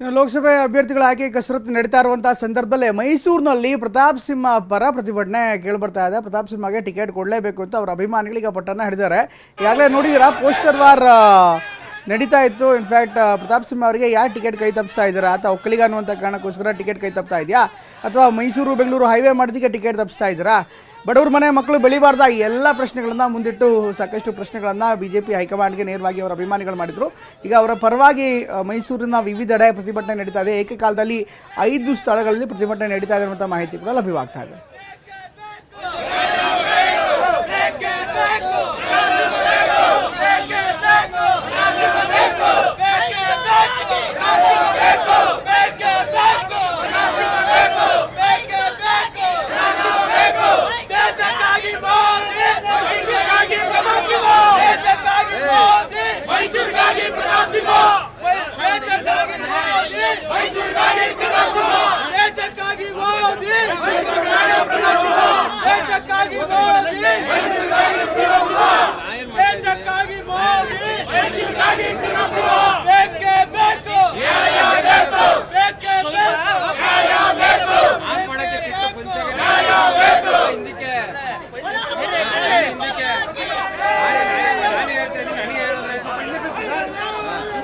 ಲೋಕಸಭೆ ಅಭ್ಯರ್ಥಿಗಳ ಆಯ್ಕೆ ಕಸರತ್ತು ನಡೀತಾ ಇರುವಂತಹ ಸಂದರ್ಭದಲ್ಲಿ ಮೈಸೂರಿನಲ್ಲಿ ಪ್ರತಾಪ್ ಸಿಂಹ ಪರ ಪ್ರತಿಭಟನೆ ಕೇಳಿಬರ್ತಾ ಇದೆ. ಪ್ರತಾಪ್ ಸಿಂಹಗೆ ಟಿಕೆಟ್ ಕೊಡಲೇಬೇಕು ಅಂತ ಅವರ ಅಭಿಮಾನಿಗಳಿಗೆ ಪಟ್ಟನ ಹಿಡಿದಾರೆ. ಈಗಾಗಲೇ ನೋಡಿದಿರಾ ಪೋಸ್ಟರ್ ವಾರ್ ನಡೀತಾ ಇತ್ತು. ಇನ್ಫ್ಯಾಕ್ಟ್ ಪ್ರತಾಪ್ ಸಿಂಹ ಅವರಿಗೆ ಯಾರು ಟಿಕೆಟ್ ಕೈ ತಪ್ಪಿಸ್ತಾ ಇದ್ದಾರೆ? ಅಥವಾ ಒಕ್ಕಲಿಗ ಅನ್ನುವಂಥ ಕಾರಣಕ್ಕೋಸ್ಕರ ಟಿಕೆಟ್ ಕೈ ತಪ್ಪಿಸ್ತಾ ಇದೆಯಾ? ಅಥವಾ ಮೈಸೂರು ಬೆಂಗಳೂರು ಹೈವೇ ಮಾಡೋದಕ್ಕೆ ಟಿಕೆಟ್ ತಪ್ಪಿಸ್ತಾ ಇದ್ದೀರಾ? ಬಡವ್ರ ಮನೆ ಮಕ್ಕಳು ಬೆಳಿಬಾರ್ದ ಎಲ್ಲ ಪ್ರಶ್ನೆಗಳನ್ನು ಮುಂದಿಟ್ಟು ಸಾಕಷ್ಟು ಪ್ರಶ್ನೆಗಳನ್ನು ಬಿ ಜೆ ಪಿ ಹೈಕಮಾಂಡ್ಗೆ ನೇರವಾಗಿ ಅವರ ಅಭಿಮಾನಿಗಳು ಮಾಡಿದರು. ಈಗ ಅವರ ಪರವಾಗಿ ಮೈಸೂರಿನ ವಿವಿಧೆಡೆ ಪ್ರತಿಭಟನೆ ನಡೀತಾ ಇದೆ. ಏಕಕಾಲದಲ್ಲಿ ಐದು ಸ್ಥಳಗಳಲ್ಲಿ ಪ್ರತಿಭಟನೆ ನಡೀತಾ ಇದೆ ಅನ್ನುವಂಥ ಮಾಹಿತಿ ಕೂಡ ಲಭ್ಯವಾಗ್ತಾ ಇದೆ ಮೈಸೂರಿಗಾಗಿ ಪ್ರತಾಪ್ ಸಿಂಹ ದೇಶಕ್ಕಾಗಿ ಮೋದಿ ಮೈಸೂರಿಗಾಗಿ ಪ್ರತಾಪ್ ಸಿಂಹ ದೇಶಕ್ಕಾಗಿ ಮೋದಿ ದೇಶಕ್ಕಾಗಿ ಮೋದಿ ದೇಶಕ್ಕಾಗಿ ಮೋದಿ ಬೇಕೇ ಬೇಕು ಬೇಕೇ ಬೇಕು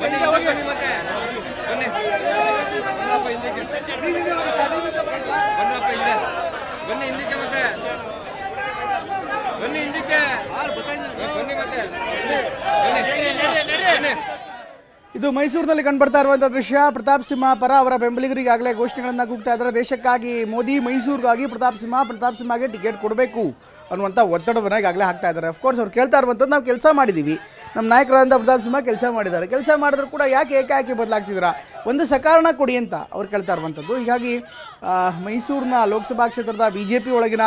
ಬನ್ನಿ ಮತ್ತೆ ಬನ್ನಿ ಇದು ಮೈಸೂರಿನಲ್ಲಿ ಕಂಡುಬರ್ತಾ ಇರುವಂಥ ದೃಶ್ಯ. ಪ್ರತಾಪ್ ಸಿಂಹ ಪರ ಅವರ ಬೆಂಬಲಿಗರಿಗಾಗಲೇ ಘೋಷಣೆಗಳನ್ನು ಕೂಗ್ತಾ ಇದ್ದಾರೆ. ದೇಶಕ್ಕಾಗಿ ಮೋದಿ ಮೈಸೂರಿಗಾಗಿ ಪ್ರತಾಪ್ ಸಿಂಹ, ಪ್ರತಾಪ್ ಸಿಂಹಗೆ ಟಿಕೆಟ್ ಕೊಡಬೇಕು ಅನ್ನುವಂಥ ಒತ್ತಡವನ್ನು ಈಗಾಗಲೇ ಹಾಕ್ತಾ ಇದ್ದಾರೆ. ಅಫ್ಕೋರ್ಸ್ ಅವ್ರು ಕೇಳ್ತಾ ಇರುವಂಥದ್ದು ನಾವು ಕೆಲಸ ಮಾಡಿದ್ದೀವಿ. ನಮ್ಮ ನಾಯಕರಾದಂಥ ಪ್ರತಾಪ್ ಸಿಂಹ ಕೆಲಸ ಮಾಡಿದ್ದಾರೆ. ಕೆಲಸ ಮಾಡಿದ್ರು ಕೂಡ ಯಾಕೆ ಏಕಾಏಕಿ ಬದಲಾಗ್ತಿದ್ದೀರಾ? ಒಂದು ಸಕಾರಣ ಕೊಡಿ ಅಂತ ಅವ್ರು ಕೇಳ್ತಾ ಇರುವಂಥದ್ದು. ಹೀಗಾಗಿ ಮೈಸೂರಿನ ಲೋಕಸಭಾ ಕ್ಷೇತ್ರದ ಬಿ ಜೆ ಪಿ ಒಳಗಿನ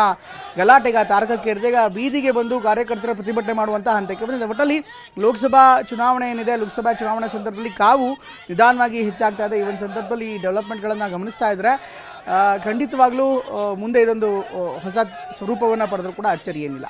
ಗಲಾಟೆಗ ತಾರಕಕ್ಕೆ ಈಗ ಬೀದಿಗೆ ಬಂದು ಕಾರ್ಯಕರ್ತರ ಪ್ರತಿಭಟನೆ ಮಾಡುವಂಥ ಹಂತಕ್ಕೆ ಬಂದಿದೆ. ಒಟ್ಟಲ್ಲಿ ಲೋಕಸಭಾ ಚುನಾವಣೆ ಏನಿದೆ, ಲೋಕಸಭಾ ಚುನಾವಣೆ ಸಂದರ್ಭದಲ್ಲಿ ಕಾವು ನಿಧಾನವಾಗಿ ಹೆಚ್ಚಾಗ್ತಾ ಇದೆ. ಈ ಒಂದು ಸಂದರ್ಭದಲ್ಲಿ ಈ ಡೆವಲಪ್ಮೆಂಟ್ಗಳನ್ನು ಗಮನಿಸ್ತಾ ಇದ್ದರೆ ಖಂಡಿತವಾಗ್ಲೂ ಮುಂದೆ ಇದೊಂದು ಹೊಸ ಸ್ವರೂಪವನ್ನು ಪಡೆದರೂ ಕೂಡ ಅಚ್ಚರಿ ಏನಿಲ್ಲ